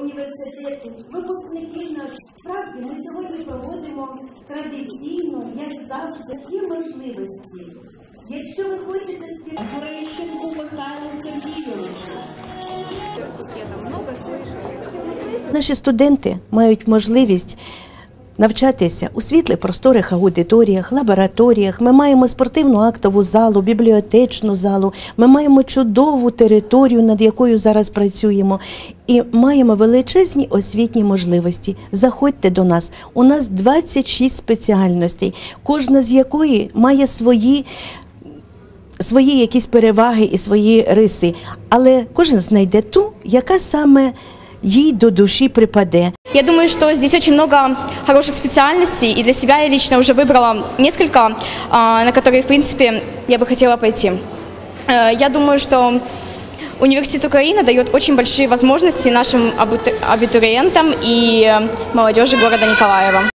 університету, випускників наш. Справді ми сьогодні проводимо традиційно, як завжди, всі можливості. Якщо ви хочете співати Грищенку Михайлу Сергійовичу. Наші студенти мають можливість навчатися у світлих просторих аудиторіях, лабораторіях. Ми маємо спортивну актову залу, бібліотечну залу. Ми маємо чудову територію, над якою зараз працюємо, і маємо величезні освітні можливості. Заходьте до нас. У нас 26 спеціальностей, кожна з якої має свої свої якісь переваги і свої риси, але кожен знайде ту, яка саме їй до душі припаде. Я думаю, что здесь очень много хороших специальностей, и для себя я лично уже выбрала несколько, а, на которые, в принципе, я бы хотела пойти. Э, Я думаю, что Университет Украины дает очень большие возможности нашим абиту- абитуриентам и молодежи города Николаева.